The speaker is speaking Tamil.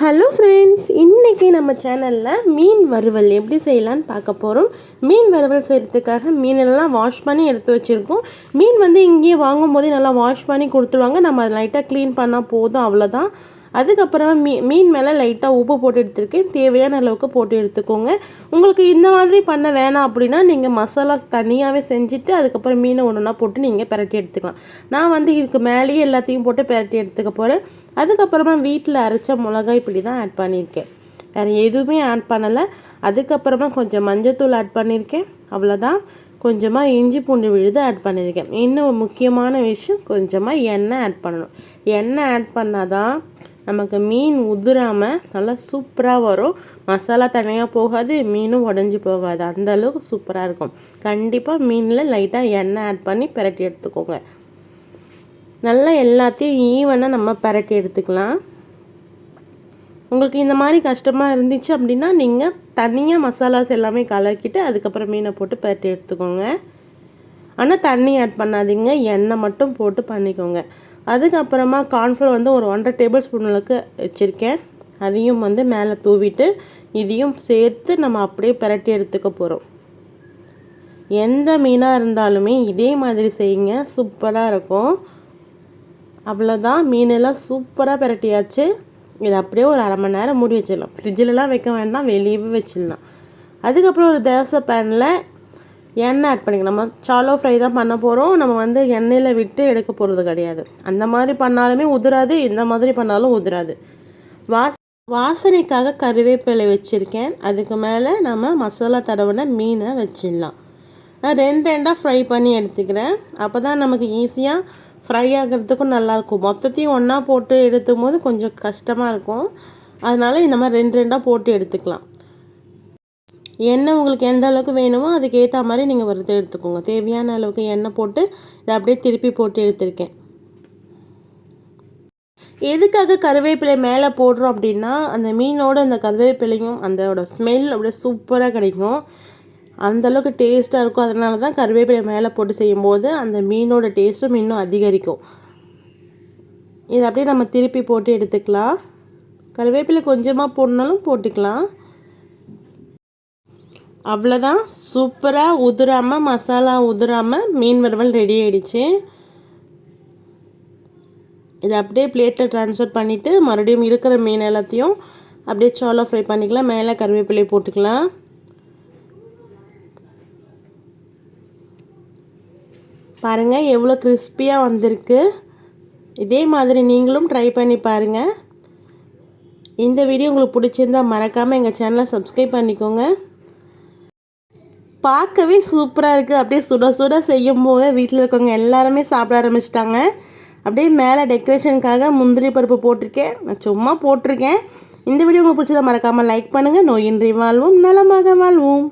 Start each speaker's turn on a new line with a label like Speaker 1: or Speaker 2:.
Speaker 1: ஹலோ ஃப்ரெண்ட்ஸ் இன்றைக்கி நம்ம சேனலில் மீன் வறுவல் எப்படி செய்யலான்னு பார்க்க போகிறோம் மீன் வறுவல் செய்கிறதுக்காக மீனெல்லாம் வாஷ் பண்ணி எடுத்து வச்சுருக்கோம். மீன் வந்து இங்கேயே வாங்கும் போதே நல்லா வாஷ் பண்ணி கொடுத்துருவாங்க. நம்ம லைட்டாக க்ளீன் பண்ணால் போதும் அவ்வளோதான் அதுக்கப்புறமா மீ மீன் மேலே லைட்டாக உப்பு போட்டு எடுத்துருக்கேன். தேவையான அளவுக்கு போட்டு எடுத்துக்கோங்க. உங்களுக்கு இந்த மாதிரி பண்ண வேணாம் அப்படின்னா நீங்கள் மசாலாஸ் தனியாகவே செஞ்சுட்டு அதுக்கப்புறம் மீனை ஒன்றுனா போட்டு நீங்கள் பிரட்டி எடுத்துக்கலாம். நான் வந்து இதுக்கு மேலேயே எல்லாத்தையும் போட்டு பிரட்டி எடுத்துக்க போகிறேன் அதுக்கப்புறமா வீட்டில் அரைச்ச மிளகாய் இப்படி தான் ஆட் பண்ணியிருக்கேன். வேறு எதுவுமே ஆட் பண்ணலை. அதுக்கப்புறமா கொஞ்சம் மஞ்சத்தூள் ஆட் பண்ணியிருக்கேன். அவ்வளோதான் கொஞ்சமாக இஞ்சி பூண்டு விழுது ஆட் பண்ணியிருக்கேன். இன்னும் முக்கியமான விஷயம் கொஞ்சமாக எண்ணெய் ஆட் பண்ணணும். எண்ணெய் ஆட் பண்ணால் தான் நமக்கு மீன் உதிராமல் நல்லா சூப்பராக வரும். மசாலா தனியாக போகாது மீனும் உடஞ்சி போகாது. அந்த அளவுக்கு சூப்பராக இருக்கும். கண்டிப்பாக மீனில் லைட்டாக எண்ணெய் ஆட் பண்ணி பிரட்டி எடுத்துக்கோங்க. நல்லா எல்லாத்தையும் ஈவனாக நம்ம பிரட்டி எடுத்துக்கலாம். உங்களுக்கு இந்த மாதிரி கஷ்டமாக இருந்துச்சு அப்படின்னா நீங்கள் தனியாக மசாலாஸ் எல்லாமே கலக்கிட்டு அதுக்கப்புறம் மீனை போட்டு பரட்டி எடுத்துக்கோங்க. ஆனால் தண்ணி ஆட் பண்ணாதீங்க. எண்ணெய் மட்டும் போட்டு பண்ணிக்கோங்க. அதுக்கப்புறமா கார்ன்ஃப்ளவர் வந்து ஒரு ஒன்றரை டேபிள் ஸ்பூன் அளவுக்கு வச்சுருக்கேன். அதையும் வந்து மேலே தூவிட்டு இதையும் சேர்த்து நம்ம அப்படியே பிரட்டி எடுத்துக்க போகிறோம் எந்த மீனாக இருந்தாலுமே இதே மாதிரி செய்யுங்க. சூப்பராக இருக்கும். அவ்வளோதான் மீனெல்லாம் சூப்பராக பிரட்டியாச்சு. இதை அப்படியே ஒரு அரை மணி நேரம் மூடி வச்சிடலாம். ஃப்ரிட்ஜிலலாம் வைக்க வேண்டாம். வெளியவே வச்சிடலாம். அதுக்கப்புறம் ஒரு தோசை பேனில் எண்ணெய் ஆட் பண்ணிக்கணும். நம்ம சாலோ ஃப்ரை தான் பண்ண போகிறோம் நம்ம வந்து எண்ணெயில் விட்டு எடுக்க போகிறது கிடையாது. அந்த மாதிரி பண்ணாலுமே உதிராது இந்த மாதிரி பண்ணாலும் உதிராது. வாஸ் வாசனைக்காக கருவேப்பிலை வச்சுருக்கேன். அதுக்கு மேலே நம்ம மசாலா தடவின மீனை வச்சிடலாம். நான் ரெண்டு ரெண்டாக ஃப்ரை பண்ணி எடுத்துக்கிறேன். அப்போ தான் நமக்கு ஈஸியாக ஃப்ரை ஆகிறதுக்கும் நல்லாயிருக்கும் மொத்தத்தையும் ஒன்றா போட்டு எடுத்தும் போது கொஞ்சம் கஷ்டமாக இருக்கும். அதனால் இந்த மாதிரி ரெண்டு ரெண்டாக போட்டு எடுத்துக்கலாம். எண்ணெய் உங்களுக்கு எந்த அளவுக்கு வேணுமோ அதுக்கு ஏற்ற மாதிரி நீங்கள் வறுத்து எடுத்துக்கோங்க. தேவையான அளவுக்கு எண்ணெய் போட்டு இதை அப்படியே திருப்பி போட்டு எடுத்திருக்கேன். எதுக்காக கருவேப்பிலை மேலே போடுறோம் அப்படின்னா அந்த மீனோட அந்த கருவேப்பிலையும் அதோட ஸ்மெல் அப்படியே சூப்பராக கிடைக்கும். அந்தளவுக்கு டேஸ்ட்டாக இருக்கும். அதனால தான் கருவேப்பிலை மேலே போட்டு செய்யும்போது அந்த மீனோட டேஸ்ட்டும் இன்னும் அதிகரிக்கும். இதை அப்படியே நம்ம திருப்பி போட்டு எடுத்துக்கலாம். கருவேப்பிலை கொஞ்சமாக போடணாலும் போட்டுக்கலாம். அவ்வளோதான் சூப்பராக உதிராமல் மசாலா உதிராமல் மீன் வறுவல் ரெடி ஆகிடுச்சு இதை அப்படியே பிளேட்டில் ட்ரான்ஸ்ஃபர் பண்ணிவிட்டு மறுபடியும் இருக்கிற மீன் எல்லாத்தையும் அப்படியே சோளம் ஃப்ரை பண்ணிக்கலாம். மேலே கருவேப்பிலை போட்டுக்கலாம். பாருங்கள் எவ்வளோ கிறிஸ்பியாக வந்திருக்கு. இதே மாதிரி நீங்களும் ட்ரை பண்ணி பாருங்கள் இந்த வீடியோ உங்களுக்கு பிடிச்சிருந்தால் மறக்காமல் எங்கள் சேனலை சப்ஸ்கிரைப் பண்ணிக்கோங்க. பார்க்கவே சூப்பராக இருக்குது அப்படியே சுட சுட செய்யும் போது வீட்டில் இருக்கவங்க எல்லாருமே சாப்பிட ஆரம்பிச்சிட்டாங்க. அப்படியே மேலே டெக்கரேஷனுக்காக முந்திரி பருப்பு போட்டிருக்கேன். நான் சும்மா போட்டிருக்கேன். இந்த வீடியோ உங்களுக்கு பிடிச்சதை மறக்காமல் லைக் பண்ணுங்கள் நோயின்றி வாழ்வோம். நலமாக வாழ்வோம்.